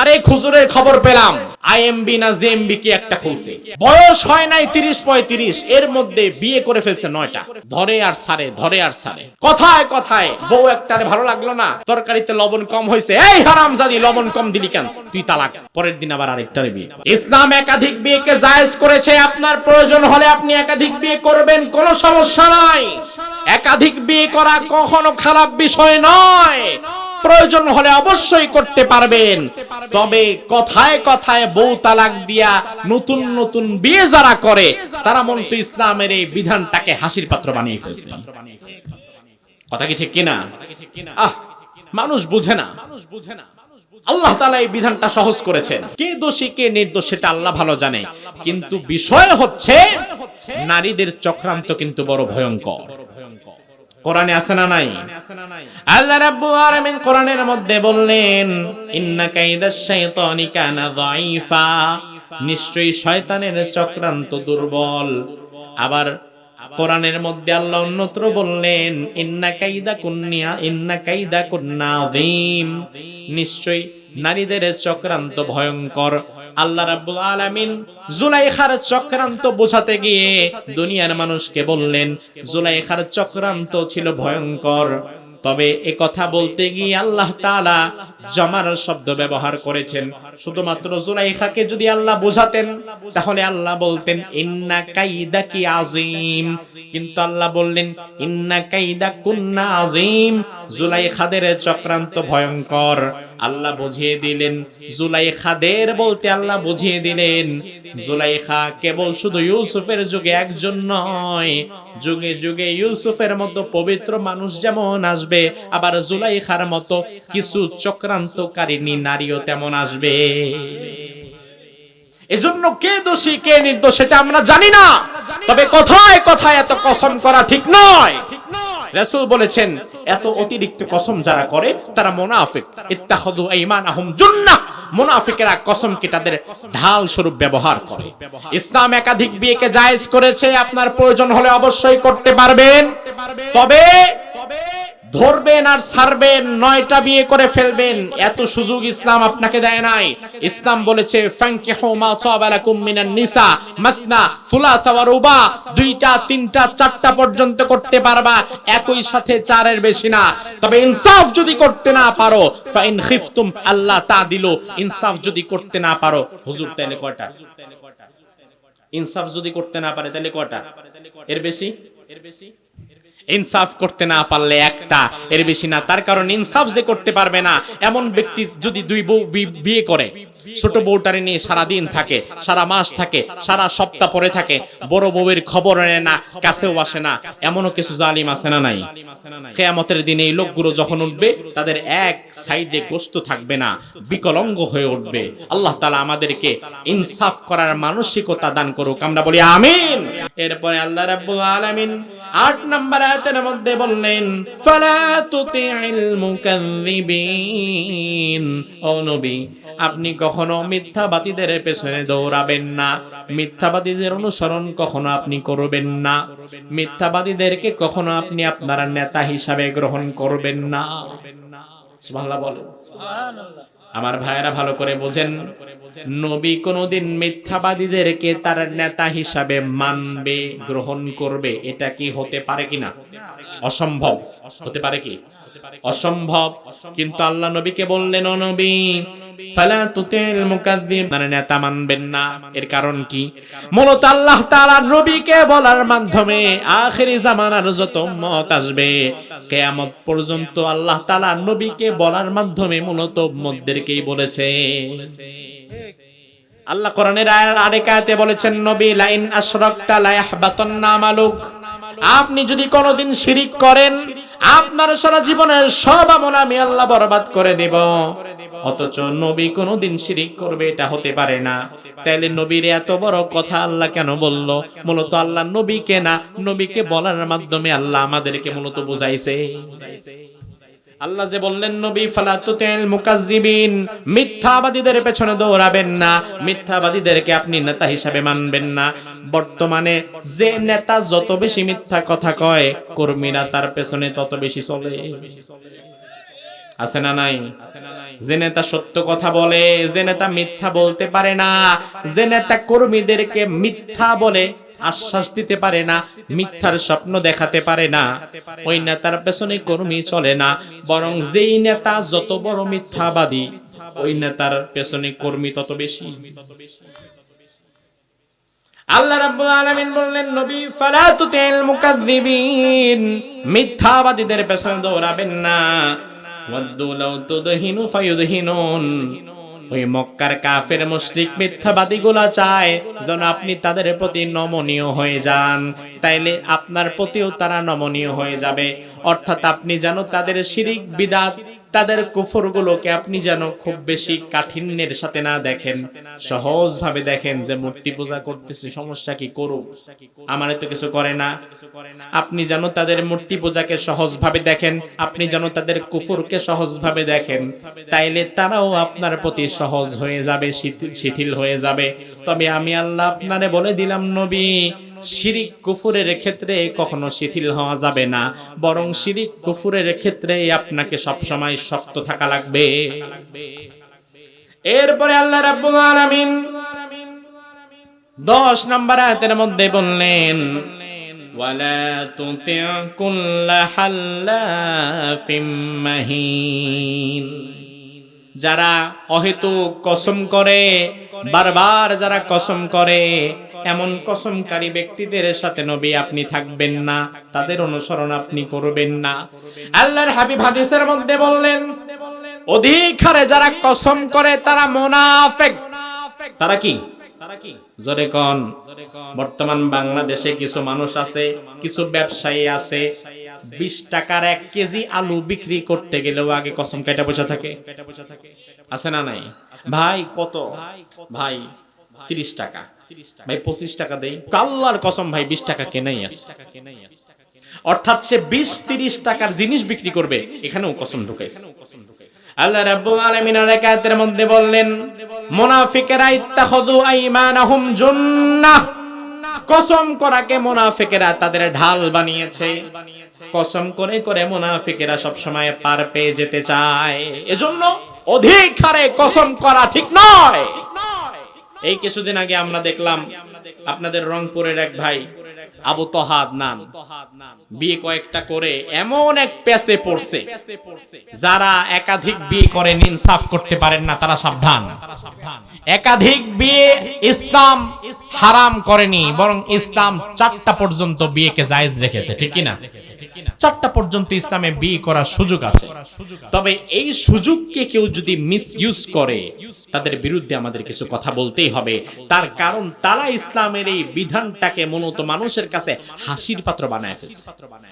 আরে খুজুরের খবর পেলাম। আইএমবি না জেএমবি কি একটা খুলছে? বয়স হয় নাই তিরিশ পঁয়ত্রিশ, এর মধ্যে বিয়ে করে ফেলছে নয়টা। ধরে আর সারে, ধরে আর সারে। কথায় কথায়, বউ একটারে ভালো লাগল না, তরকারিতে লবণ কম হয়েছে এই হারাম জাদি লবণ কম দিলি কেন? তুই তালাক। পরের দিন আবার আরেকটারে বিয়ে ইসলাম একাধিক বিয়েকে জায়েজ করেছে, আপনার প্রয়োজন হলে আপনি একাধিক বিয়ে করবেন, কোনো সমস্যা নাই। একাধিক বিয়ে করা কখনো খারাপ বিষয় নয়। প্রয়োজন হলে অবশ্যই করতে পারবেন। তবে কথায় কথায় বউ তালাক দিয়া নতুন নতুন বিয়ে যারা করে, তারা মন্ত ইসলামের এই বিধানটাকে হাসির পাত্র বানিয়ে ফেলছে। কথা কি ঠিক কিনা? আহ, মানুষ বুঝে না। আল্লাহ তালা এই বিধানটা সহজ করেছেন। কে দোষী, কে নির্দোষ, সেটা আল্লাহ ভালো জানে। কিন্তু বিষয় হচ্ছে, নারীদের চক্রান্ত কিন্তু বড় ভয়ঙ্কর। কোরআনে আছে না নাই? আল্লাহ রাব্বুল আলামিন কোরআনের মধ্যে বললেন, ইন্না কাইদাশ শাইতানি কানা যায়ীফা নিশ্চয়ই শয়তানের চক্রান্ত দুর্বল। আবার কোরআনের মধ্যে আল্লাহ অন্যত্র বললেন, ইন্না কাইদা কুন্নিয়া, ইন্না কাইদা কুন্না আযীম। নিশ্চয়ই নারীদের চক্রান্ত ভয়ঙ্কর। আল্লাহ রাব্বুল আলামিন জুলাইখার চক্রান্ত বোঝাতে গিয়ে দুনিয়ার মানুষকে বললেন, জুলাইখার চক্রান্ত ছিল ভয়ঙ্কর। তবে এ কথা বলতে গিয়ে আল্লাহ তাআলা জমার শব্দ ব্যবহার করেছেন। শুধুমাত্র জুলাইখাকে যদি আল্লাহ বোঝাতেন, তাহলে আল্লাহ বলতেন, ইন্না কাইদা কি আজিম কিন্তু আল্লাহ বললেন, ইন্না কাইদা কুন্না আজিম জুলাইখাদের চক্রান্ত ভয়ঙ্কর। আল্লাহ বুঝিয়ে দিলেন, জুলাইখাদের বলতে আল্লাহ বুঝিয়ে দিলেন, জুলাইখা কেবল শুধু ইউসুফের যুগে একজন নয়। যুগে যুগে ইউসুফের মতো পবিত্র মানুষ যেমন আসবে, আবার জুলাইখার মতো কিছু চক্রান্তকারিনী নারীও তেমন আসবে। এজন্য কে দোষী, কে নির্দোষ সেটা আমরা জানি না। তবে কথায় কথায় এত কসম করা ঠিক নয়। রাসূল বলেছেন, এত অতিরিক্ত কসম যারা করে, তারা মুনাফিক। ইত্তাখাদু আইমানাহুম জুন্নাহ। মুনাফিকেরা কসমকে তাদের ঢাল স্বরূপ ব্যবহার করে। ইসলাম একাধিক বিয়েকে জায়েজ করেছে, আপনার প্রয়োজন হলে অবশ্যই করতে পারবেন। তবে ধরবেন আর ছাড়বেন নয়টা বিয়ে করে ফেলবেন। এত সুযোগ ইসলাম আপনাকে দেয় নাই। ইসলাম বলেছে নিসা, মাসনা রুবা। দুইটা, তিনটা, চারটা পর্যন্ত করতে পারবা। একই সাথে চারের বেশি না। তবে ইনসাফ যদি করতে না পারো আল্লাহ তা দিল। ইনসাফ যদি করতে না পারো, হুজুর তাহলে কয়টা? ইনসাফ যদি করতে না পারে তাহলে কয়টা? এর বেশি এর বেশি? ইনসাফ করতে না পারলে একটা। এর বেশি না, তার কারণ ইনসাফ যে করতে পারবে না, এমন ব্যক্তি যদি দুই বউ বিয়ে করে ছোট বউটারে নিয়ে সারা দিন থাকে, সারা মাস থাকে, সারা সপ্তাহ পরে থাকে, বড় বউয়ের খবর নেয় না, কাছেও আসে না, এমনও কিছু জালিম আছে না নাই? কেয়ামতের দিনে এই লোকগুলো যখন উঠবে, তাদের এক সাইডে গোস্ত থাকবে না, বিকলঙ্গ হয়ে উঠবে। আল্লাহ তালা আমাদেরকে ইনসাফ করার মানসিকতা দান করুক, আমরা বলি আমিন। এরপরে আল্লাহ রাব্বুল আলামিন আট নম্বর আয়াতের মধ্যে বললেন, ফালা তুতি'ল মুকাযযিবিন। ও নবী আপনি কখনো মিথ্যাবাদীদের পেছনে দৌড়াবেন না। মিথ্যাবাদীদের অনুসরণ কখনো আপনি করবেন না। মিথ্যাবাদীদেরকে কখনো আপনি আপনার নেতা হিসাবে গ্রহণ করবেন না। বলেন। আমার ভাইয়েরা ভালো করে বোঝেন। নবী কোনোদিন মিথ্যাবাদীদেরকে তার নেতা হিসাবে মানবে গ্রহণ করবে এটা কি হতে পারে কিনা? অসম্ভব। হতে পারে কি? অসম্ভব। কিন্তু আল্লাহ নবীকে বললেন, ও নবী, ফালা তুতিল মুকাদ্দিম মানে আল্লাহ বলার মাধ্যমে মূলত কোরআনের আয়ার আরেক আয়াতে বলেছেন, নবী, লাইন আপনি যদি কোনোদিন শিরিক করেন আপনার সারা জীবনের সব আমল আমি আল্লাহ বরবাদ করে দেব। অথচ নবী কোনদিন শিরিক করবে, এটা হতে পারে না। তাইলে নবীর এত বড় কথা আল্লাহ কেন বলল? মূলত আল্লাহ নবীকে না, নবীকে বলার মাধ্যমে আল্লাহ আমাদেরকে মূলত বুঝাইছে। আল্লাহ যে বললেন, নবী ফালাতুতিল মুকাজ্জিবিন। মিথ্যাবাদীদের পেছনে দৌড়াবেন না। মিথ্যাবাদীদেরকে আপনি নেতা হিসাবে মানবেন না। বর্তমানে যে নেতা যত বেশি মিথ্যা কথা কয়, কর্মীরা তার পেছনে তত বেশি চলে। আছে না নাই? যে নেতা সত্য কথা বলে, যে নেতা মিথ্যা বলতে পারে না, যে নেতা কর্মীদেরকে মিথ্যা বলে আশ্বাস দিতে পারে না, মিথ্যার স্বপ্ন দেখাতে পারে না। ওই নেতার পেছনে কর্মী চলে না, বরং যেই নেতা যত বড় মিথ্যাবাদী, ওই নেতার পেছনে কর্মী তত বেশি। আল্লাহ রাব্বুল আলামিন বললেন, নবী, ফালা তুতিল মুকাদ্দিবিন মিথ্যাবাদীদের পেছনে দৌড়াবেন না। লাউ তুদহিনু ফায়ুদহিনুন। ওই মক্কার কাফের মুশরিক মিথ্যাবাদীগুলা চায় যেন আপনি তাদের প্রতি নমনীয় হয়ে যান। তাইলে আপনার প্রতিও তারা নমনীয় হয়ে যাবে। অর্থাৎ আপনি যেন তাদের শিরিক, বিদাত তাদের কুফরগুলোকে আপনি যেন খুব বেশি কাঠিন্যের সাথে না দেখেন। সহজভাবে দেখেন যে মূর্তি পূজা করতেছে, সমস্যা কি করুক? আমার তো কিছু করে না। আপনি যেন তাদের মূর্তি পূজাকে সহজভাবে দেখেন, আপনি যেন তাদের কুফরকে সহজভাবে দেখেন, তাইলে তারাও আপনার প্রতি সহজ হয়ে যাবে শিথিল হয়ে যাবে। তবে আমি আল্লাহ আপনারে বলে দিলাম, নবী শিরিক কুফুরের ক্ষেত্রে কখনো শিথিল হওয়া যাবে না, বরং শিরিক কুফুরের ক্ষেত্রে আপনাকে সবসময় শক্ত থাকা লাগবে। এরপরে আল্লাহ রাব্বুল আলামিন দশ নম্বর আয়াতের মধ্যে বললেন যারা অহেতুক কসম করে, বারবার যারা কসম করে এমন কসমকারী ব্যক্তিদের সাথে নবী আপনি থাকবেন না, তাদের অনুসরণ আপনি করবেন না। আল্লাহর হাবিব হাদিসের মধ্যে বললেন অধিক যারা কসম করে তারা মোনাফেক। তারা কি? বর্তমান বাংলাদেশে কিছু মানুষ আছে, কিছু ব্যবসায়ী আছে, বিশ টাকার এক কেজি আলু বিক্রি করতে গেলেও আগে কসম কাটা বসে থাকে। আছে না নাই? ভাই, কত? ভাই, তিরিশ টাকা। ভাই পঁচিশ টাকা দেই। কাল্লার কসম ভাই বিশ টাকা কেনাই আছে? অর্থাৎ সে বিশ তিরিশ টাকার জিনিস বিক্রি করবে এখানেও কসম ঢুকাইছে। আল্লাহ রাব্বুল আলামিন আর এক মধ্যে বললেন মুনাফিকেরা ইত্তাখাযু আইমানাহুম জুন্নাহ। কসম করাকে মুনাফিকেরা তাদের ঢাল বানিয়েছে। কসম করে করে মুনাফিকেরা সব সময় পার পেয়ে যেতে চায়। এজন্য অধিক হারে কসম করা ঠিক নয়। এই কিছুদিন আগে আমরা দেখলাম আপনাদের রংপুরের এক ভাই আবু তহাদ নাম। বিয়ে কয়েকটা করে এমন এক পেছে পড়ছে, যারা একাধিক বিয়ে করে ইনসাফ করতে পারেন না, তারা সাবধান। একাধিক বিয়ে ইসলাম হারাম করেনি, বরং ইসলাম চারটা পর্যন্ত বিয়েকে জায়েজ রেখেছে, ঠিক না চারটা পর্যন্ত ইসলামে বিয়ে করার সুযোগ আছে। তবে এই সুযোগকে কেউ যদি মিসইউজ করে, তাদের বিরুদ্ধে আমাদের কিছু কথা বলতেই হবে। তার কারণ, তারা ইসলামের এই বিধানটাকে মূলত মানুষের কাছে হাসির পাত্র বানায় ফেলছে।